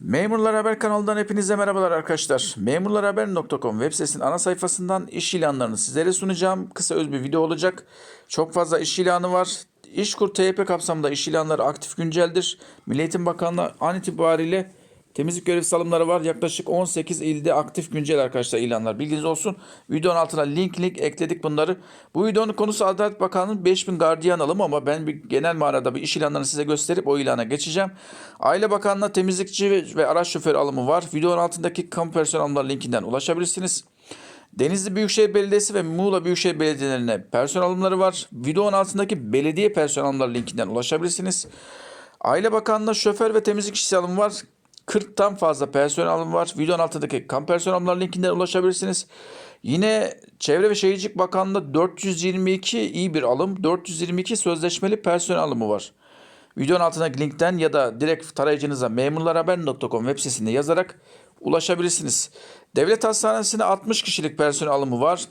Memurlar Haber kanalından hepinize merhabalar arkadaşlar. Memurlarhaber.com web sitesinin ana sayfasından iş ilanlarını sizlere sunacağım. Kısa öz bir video olacak. Çok fazla iş ilanı var. İşkur TYP kapsamında iş ilanları aktif günceldir. Milli Eğitim Bakanlığı an itibariyle temizlik görevlisi alımları var. Yaklaşık 18 ilde aktif güncel arkadaşlar ilanlar. Bilginiz olsun. Videonun altına link link ekledik bunları. Bu videonun konusu Adalet Bakanlığı'nın 5000 gardiyan alımı ama ben bir genel manada bir iş ilanlarını size gösterip o ilana geçeceğim. Aile Bakanlığı temizlikçi ve- araç şoförü alımı var. Videonun altındaki kamu personel alımları linkinden ulaşabilirsiniz. Denizli Büyükşehir Belediyesi ve Muğla Büyükşehir Belediyelerine personel alımları var. Videonun altındaki belediye personel alımları linkinden ulaşabilirsiniz. Aile Bakanlığı şoför ve temizlik işçisi alımı var. 40'tan fazla personel alımı var. Videonun altındaki kam personel alımları linkinden ulaşabilirsiniz. Yine Çevre ve Şehircilik Bakanlığı 422 iyi bir alım, 422 sözleşmeli personel alımı var. Videonun altındaki linkten ya da direkt tarayıcınıza memurlarhaber.com web sitesinde yazarak ulaşabilirsiniz. Devlet Hastanesi'ne 60 kişilik personel alımı var.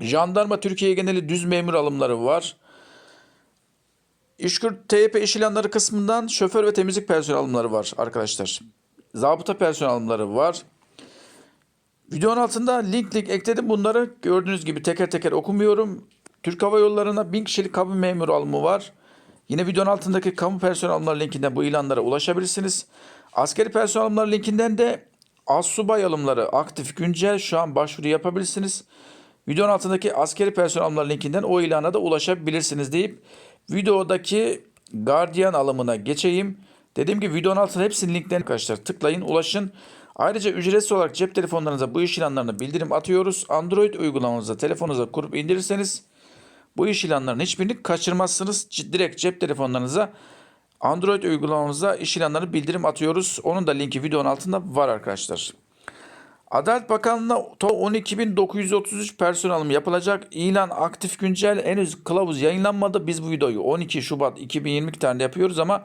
Jandarma Türkiye geneli düz memur alımları var. İşkur TYP iş ilanları kısmından şoför ve temizlik personel alımları var arkadaşlar. Zabıta personel alımları var. Videonun altında link link ekledim bunları. Gördüğünüz gibi teker teker okumuyorum. Türk Hava Yolları'na 1000 kişilik kamu memuru alımı var. Yine videonun altındaki kamu personel alımları linkinden bu ilanlara ulaşabilirsiniz. Askeri personel alımları linkinden de Assubay alımları aktif güncel şu an başvuru yapabilirsiniz. Videonun altındaki askeri personel alımları linkinden o ilana da ulaşabilirsiniz deyip videodaki gardiyan alımına geçeyim. Dediğim gibi videonun altında hepsinin linklerini arkadaşlar tıklayın ulaşın. Ayrıca ücretsiz olarak cep telefonlarınıza bu iş ilanlarına bildirim atıyoruz. Android uygulamanızı telefonunuza kurup indirirseniz bu iş ilanlarının hiçbirini kaçırmazsınız. Direkt cep telefonlarınıza Android uygulamamıza iş ilanları bildirim atıyoruz. Onun da linki videonun altında var arkadaşlar. Adalet Bakanlığı'na to 12.933 personel alımı yapılacak. İlan aktif güncel henüz kılavuz yayınlanmadı. Biz bu videoyu 12 Şubat 2022 tarihinde yapıyoruz ama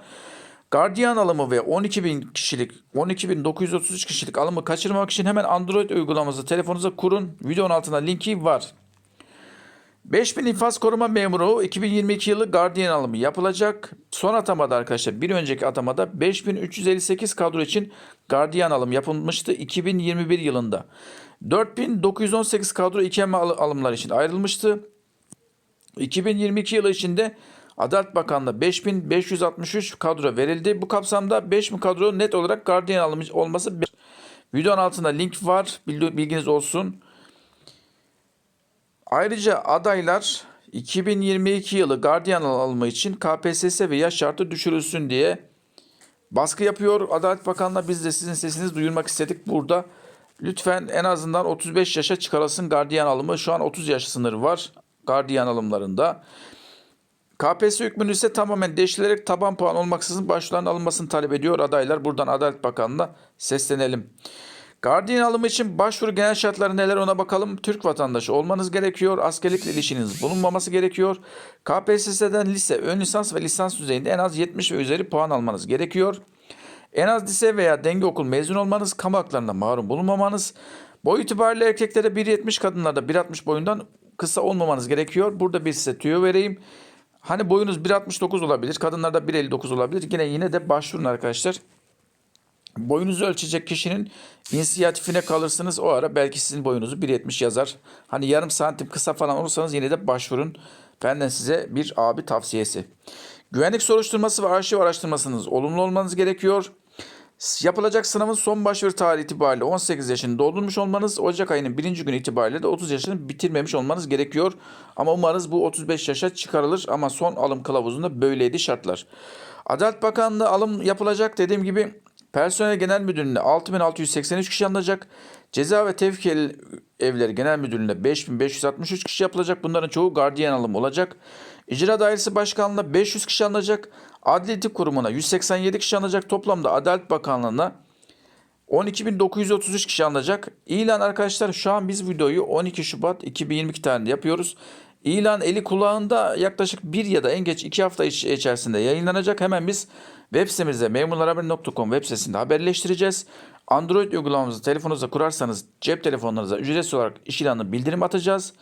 gardiyan alımı ve 12.000 kişilik 12.933 kişilik alımı kaçırmamak için hemen Android uygulamanızı telefonunuza kurun. Videonun altında linki var. 5000 infaz koruma memuru 2022 yılı gardiyan alımı yapılacak. Son atamada arkadaşlar bir önceki atamada 5358 kadro için gardiyan alım yapılmıştı 2021 yılında. 4918 kadro ikame al- alımlar için ayrılmıştı. 2022 yılı içinde Adalet Bakanlığı 5563 kadro verildi. Bu kapsamda 5000 kadro net olarak gardiyan alımı olması. Videonun altında link var. Bilgi- Bilginiz olsun. Ayrıca adaylar 2022 yılı gardiyan alımı için KPSS ve yaş şartı düşürülsün diye baskı yapıyor. Adalet Bakanlığı biz de sizin sesinizi duyurmak istedik burada. Lütfen en azından 35 yaşa çıkarılsın gardiyan alımı. Şu an 30 yaş sınırı var gardiyan alımlarında. KPSS hükmünü ise tamamen değiştirilerek taban puan olmaksızın başvuruların alınmasını talep ediyor adaylar. Buradan Adalet Bakanlığı'na seslenelim. Gardiyan alımı için başvuru genel şartları neler ona bakalım. Türk vatandaşı olmanız gerekiyor. Askerlikle ilişkiniz bulunmaması gerekiyor. KPSS'den lise, ön lisans ve lisans düzeyinde en az 70 ve üzeri puan almanız gerekiyor. En az lise veya denge okul mezun olmanız, kamu haklarında mahrum bulunmamanız, boy itibariyle erkeklere 1.70 kadınlarda 1.60 boyundan kısa olmamanız gerekiyor. Burada bir size tüyo vereyim. Hani boyunuz 1.69 olabilir, kadınlarda 1.59 olabilir. Yine yine de başvurun arkadaşlar. Boyunuzu ölçecek kişinin inisiyatifine kalırsınız. O ara belki sizin boyunuzu 1.70 yazar. Hani yarım santim kısa falan olursanız yine de başvurun. Benden size bir abi tavsiyesi. Güvenlik soruşturması ve arşiv araştırmasınız olumlu olmanız gerekiyor. Yapılacak sınavın son başvuru tarihi itibariyle 18 yaşını doldurmuş olmanız, Ocak ayının birinci günü itibariyle de 30 yaşını bitirmemiş olmanız gerekiyor. Ama umarız bu 35 yaşa çıkarılır ama son alım kılavuzunda böyleydi şartlar. Adalet Bakanlığı alım yapılacak dediğim gibi Personel Genel Müdürlüğü'ne 6683 kişi alınacak. Ceza ve Tevfik El- Evleri Genel Müdürlüğü'ne 5563 kişi yapılacak. Bunların çoğu gardiyan alımı olacak. İcra Dairesi Başkanlığı'na 500 kişi alınacak. Adli Kurumu'na 187 kişi alınacak. Toplamda Adalet Bakanlığı'na 12.933 kişi alınacak. İlan arkadaşlar şu an biz videoyu 12 Şubat 2022 tarihinde yapıyoruz. İlan eli kulağında yaklaşık bir ya da en geç iki hafta iç- içerisinde yayınlanacak. Hemen biz web sitemizde memurlarhaber.com web sitesinde haberleştireceğiz. Android uygulamamızı telefonunuza kurarsanız cep telefonlarınıza ücretsiz olarak iş ilanı bildirim atacağız.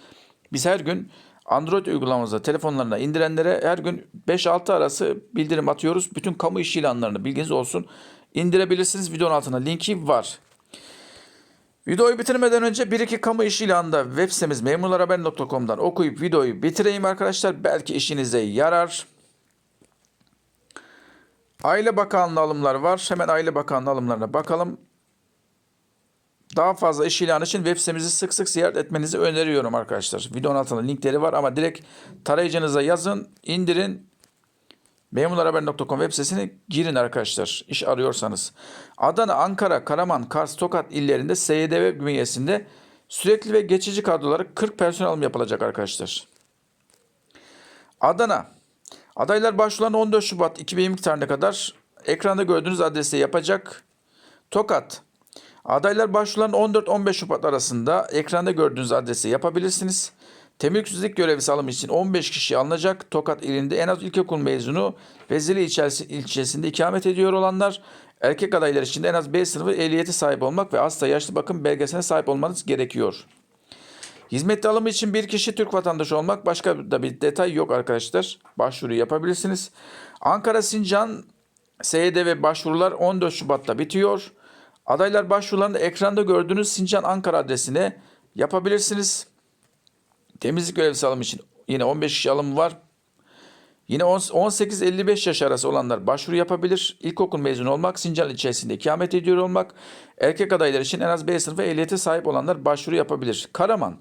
Biz her gün Android uygulamamızda telefonlarına indirenlere her gün 5-6 arası bildirim atıyoruz. Bütün kamu iş ilanlarını bilginiz olsun. indirebilirsiniz. Videonun altında linki var. Videoyu bitirmeden önce bir iki kamu iş ilanını da web sitemiz memurlarhaber.com'dan okuyup videoyu bitireyim arkadaşlar. Belki işinize yarar. Aile Bakanlığı alımlar var. Hemen Aile Bakanlığı alımlarına bakalım. Daha fazla iş ilanı için web sitemizi sık sık ziyaret etmenizi öneriyorum arkadaşlar. Videonun altında linkleri var ama direkt tarayıcınıza yazın, indirin. Memurlarhaber.com web sitesine girin arkadaşlar iş arıyorsanız. Adana, Ankara, Karaman, Kars, Tokat illerinde SYDV bünyesinde sürekli ve geçici kadroları 40 personel alım yapılacak arkadaşlar. Adana. Adaylar başvurularını 14 Şubat 2022 tarihine kadar ekranda gördüğünüz adreste yapacak. Tokat. Adaylar başvurularını 14-15 Şubat arasında ekranda gördüğünüz adrese yapabilirsiniz. Temizlik görevlisi alımı için 15 kişi alınacak. Tokat ilinde en az ilkokul mezunu ve Zile ilçesi, ilçesinde ikamet ediyor olanlar erkek adaylar için de en az B sınıfı ehliyeti sahip olmak ve hasta yaşlı bakım belgesine sahip olmanız gerekiyor. Hizmet alımı için bir kişi Türk vatandaşı olmak başka da bir detay yok arkadaşlar. Başvuru yapabilirsiniz. Ankara Sincan SYDV başvurular 14 Şubat'ta bitiyor. Adaylar başvurularını ekranda gördüğünüz Sincan Ankara adresine yapabilirsiniz. Temizlik görevlisi alım için yine 15 kişi alımı var. Yine 18-55 yaş arası olanlar başvuru yapabilir. İlkokul mezunu olmak, Sincan ilçesinde ikamet ediyor olmak, erkek adaylar için en az B sınıfı ehliyete sahip olanlar başvuru yapabilir. Karaman.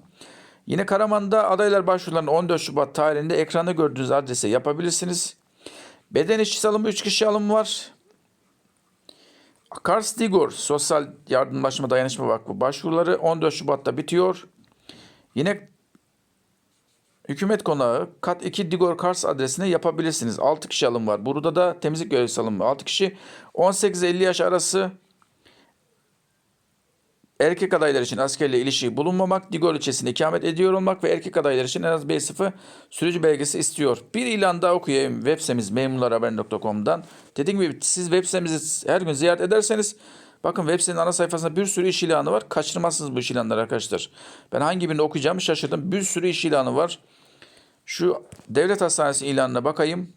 Yine Karaman'da adaylar başvurularını 14 Şubat tarihinde ekranda gördüğünüz adrese yapabilirsiniz. Beden işçisi alımı 3 kişi alımı var. Kars Digor Sosyal Yardımlaşma Dayanışma Vakfı başvuruları 14 Şubat'ta bitiyor. Yine Hükümet konağı kat 2 Digor Kars adresine yapabilirsiniz. 6 kişi alım var. Burada da temizlik görevlisi alımı. 6 kişi 18-50 yaş arası erkek adaylar için askerle ilişiği bulunmamak, Digor ilçesinde ikamet ediyor olmak ve erkek adaylar için en az B0 sürücü belgesi istiyor. Bir ilan daha okuyayım web sitemiz memurlarhaber.com'dan. Dediğim gibi siz web sitemizi her gün ziyaret ederseniz Bakın web sitenin ana sayfasında bir sürü iş ilanı var. Kaçırmazsınız bu iş ilanları arkadaşlar. Ben hangi birini okuyacağımı şaşırdım. Bir sürü iş ilanı var. Şu devlet hastanesi ilanına bakayım.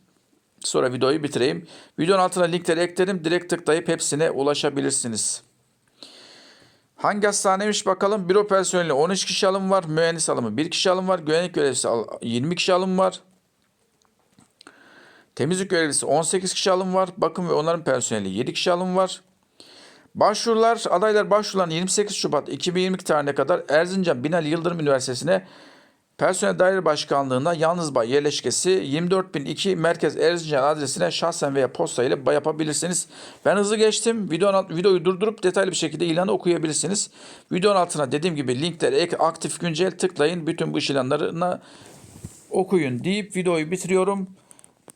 Sonra videoyu bitireyim. Videonun altına linkleri ekledim. Direkt tıklayıp hepsine ulaşabilirsiniz. Hangi hastaneymiş bakalım. Büro personeli 13 kişi alım var. Mühendis alımı 1 kişi alım var. Güvenlik görevlisi 20 kişi alım var. Temizlik görevlisi 18 kişi alım var. Bakım ve onarım personeli 7 kişi alım var. Başvurular, adaylar başvurulan 28 Şubat 2022 tarihine kadar Erzincan Binali Yıldırım Üniversitesi'ne Personel Daire Başkanlığı'na yalnız bay yerleşkesi 24002 Merkez Erzincan adresine şahsen veya posta ile yapabilirsiniz. Ben hızlı geçtim. Video, videoyu durdurup detaylı bir şekilde ilanı okuyabilirsiniz. Videonun altına dediğim gibi linkleri aktif güncel tıklayın. Bütün bu iş ilanlarına okuyun deyip videoyu bitiriyorum.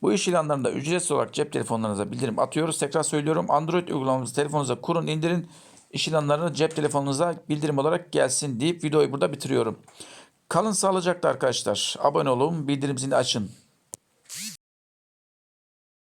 Bu iş ilanlarında ücretsiz olarak cep telefonlarınıza bildirim atıyoruz. Tekrar söylüyorum Android uygulamamızı telefonunuza kurun indirin. İş ilanlarını cep telefonunuza bildirim olarak gelsin deyip videoyu burada bitiriyorum. Kalın sağlıcakla arkadaşlar. Abone olun, bildirim zilini açın.